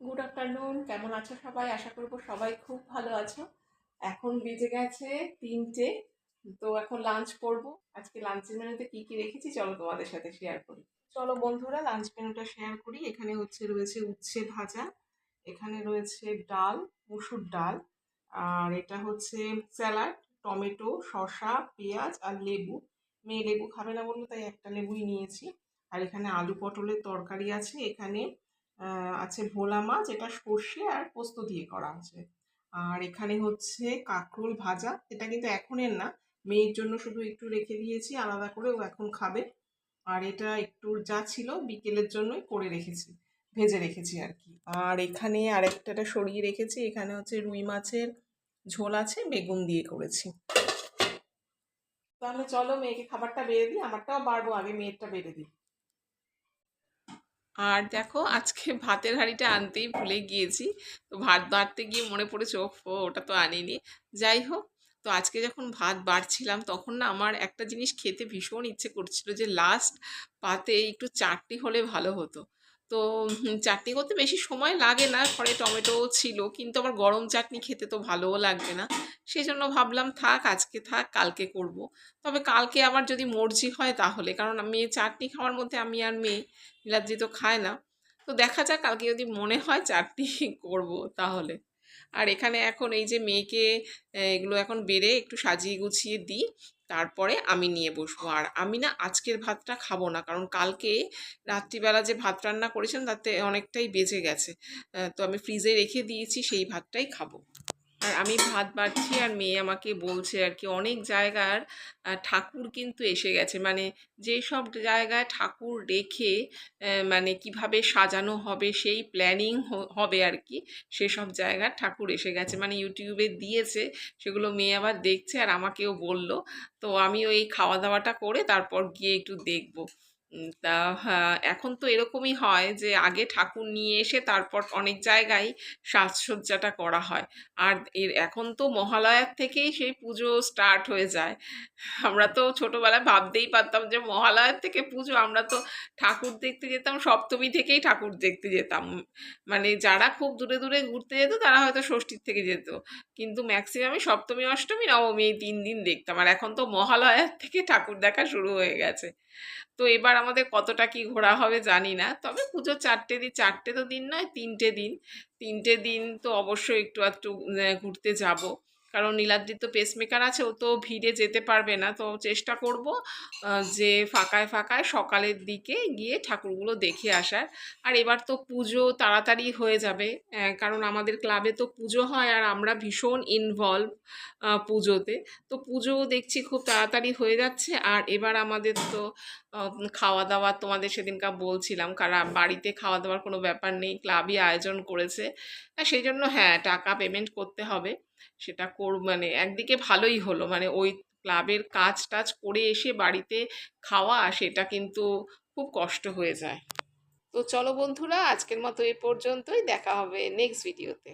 Good afternoon কেমন আছো সবাই? আশা করব সবাই খুব ভালো আছো। এখন বেজে গেছে তিনটে, তো এখন লাঞ্চ করব। আজকে লাঞ্চের মেনুতে কি কি রেখেছি চলো তোমাদের সাথে শেয়ার করি। চলো বন্ধুরা লাঞ্চ মেনুটা শেয়ার করি। এখানে হচ্ছে রয়েছে উচ্ছে ভাজা, এখানে রয়েছে ডাল, মুসুর ডাল, আর এটা হচ্ছে স্যালাড টমেটো, শসা, পেঁয়াজ আর লেবু। মেয়ে লেবু খাবে না বলল, তাই একটা লেবুই নিয়েছি। আর এখানে আলু পটলের তরকারি আছে। এখানে আছে ভোলা মাছ, এটা সর্ষে আর পোস্ত দিয়ে করা আছে। আর এখানে হচ্ছে কাঁকরোল ভাজা, এটা কিন্তু এখনের না। মেয়ের জন্য শুধু একটু রেখে দিয়েছি, আলাদা করে ও এখন খাবে। আর এটা একটু যা ছিল বিকেলের জন্যই করে রেখেছি, ভেজে রেখেছি আর কি। আর এখানে আরেকটাটা সরিয়ে রেখেছি, এখানে হচ্ছে রুই মাছের ঝোল আছে, বেগুন দিয়ে করেছি। তাহলে চলো মেয়েকে খাবারটা বেড়ে দিই, আমারটাও বাড়বো, আগে মেয়েরটা বেড়ে দিই। আর দেখো আজকে ভাতের হাঁড়িটা আনতেই ভুলে গিয়েছি। তো ভাত বাড়তে গিয়ে মনে পড়েছে ও ওটা তো আনিনি। যাই হোক তো আজকে যখন ভাত বাড়ছিলাম, তখন না আমার একটা জিনিস খেতে ভীষণ ইচ্ছে করছিল যে লাস্ট পাতে একটু চাটনি হলে ভালো হতো। তো চাটনি করতে বেশি সময় লাগে না, ঘরে টমেটো ছিল, কিন্তু আমার গরম চাটনি খেতে তো ভালোও লাগবে না। সেই জন্য ভাবলাম, থাক, আজকে থাক, কালকে করব। তবে কালকে আবার যদি মর্জি হয় তাহলে, কারণ মেয়ে চাটনি খাওয়ার মধ্যে আমি আর মেয়ে নীলাদ্রি তো খায় না। তো দেখা যাক, কালকে যদি মনে হয় চাটনি করব তাহলে। আর এখানে এখন এই যে মেয়েকে এগুলো এখন বেড়ে একটু সাজিয়ে গুছিয়ে দিই, তারপরে আমি নিয়ে বসবো। আর আমি না আজকের ভাতটা খাব না, কারণ কালকে রাত্রিবেলা যে ভাত রান্না করেছেন তাতে অনেকটাই বেজে গেছে। তো আমি ফ্রিজে রেখে দিয়েছি, সেই ভাতটাই খাব। আর আমি ভাত বাড়ছি আর মেয়ে আমাকে বলছে আর কি, অনেক জায়গার ঠাকুর কিন্তু এসে গেছে। মানে যে সব জায়গায় ঠাকুর রেখে মানে কীভাবে সাজানো হবে, সেই প্ল্যানিং হবে আর কি, সেসব জায়গার ঠাকুর এসে গেছে। মানে ইউটিউবে দিয়েছে, সেগুলো মেয়ে আবার দেখছে আর আমাকেও বলল। তো আমি ওই খাওয়া দাওয়াটা করে তারপর গিয়ে একটু দেখব। তা এখন তো এরকমই হয় যে আগে ঠাকুর নিয়ে এসে তারপর অনেক জায়গায় সাজসজ্জাটা করা হয়। আর এর, এখন তো মহালয়ার থেকেই সেই পুজো স্টার্ট হয়ে যায়। আমরা তো ছোটোবেলায় ভাবতেই পারতাম যে মহালয়ার থেকে পুজো, আমরা তো ঠাকুর দেখতে যেতাম, সপ্তমী থেকেই ঠাকুর দেখতে যেতাম। মানে যারা খুব দূরে দূরে ঘুরতে যেত, তারা হয়তো ষষ্ঠীর থেকে যেত। কিন্তু ম্যাক্সিমামই সপ্তমী, অষ্টমী, নবমী এই তিন দিন দেখতাম। আর এখন তো মহালয়ার থেকে ঠাকুর দেখা শুরু হয়ে গেছে। তো এবার আমাদের কতটা কি ঘোরা হবে জানি না। তবে পুজো চারটে দিন, চারটে তো দিন নয়, তিনটে দিন। তিনটে দিন তো অবশ্যই একটু একটু ঘুরতে যাব। কারণ নীলাদ্রির তো পেসমেকার আছে, ও তো ভিড়ে যেতে পারবে না। তো চেষ্টা করব যে ফাঁকায় ফাঁকায় সকালের দিকে গিয়ে ঠাকুরগুলো দেখে আসার। আর এবার তো পুজো তাড়াতাড়ি হয়ে যাবে কারণ আমাদের ক্লাবে তো পুজো হয় আর আমরা ভীষণ ইনভলভ পুজোতে। তো পুজো দেখছি খুব তাড়াতাড়ি হয়ে যাচ্ছে, আর এবার আমাদের তো খাওয়া দাওয়া তোমাদের সেদিনকার বলছিলাম, কারণ বাড়িতে খাওয়া দাওয়ার কোনো ব্যাপার নেই ক্লাবই আয়োজন করেছে। সেই জন্য হ্যাঁ টাকা পেমেন্ট করতে হবে। সেটা কর মানে একদিকে ভালোই হলো। মানে ওই ক্লাবের কাজ টাজ করে এসে বাড়িতে খাওয়া, সেটা কিন্তু খুব কষ্ট হয়ে যায়। তো চলো বন্ধুরা, আজকের মতো এ পর্যন্তই। দেখা হবে নেক্সট ভিডিওতে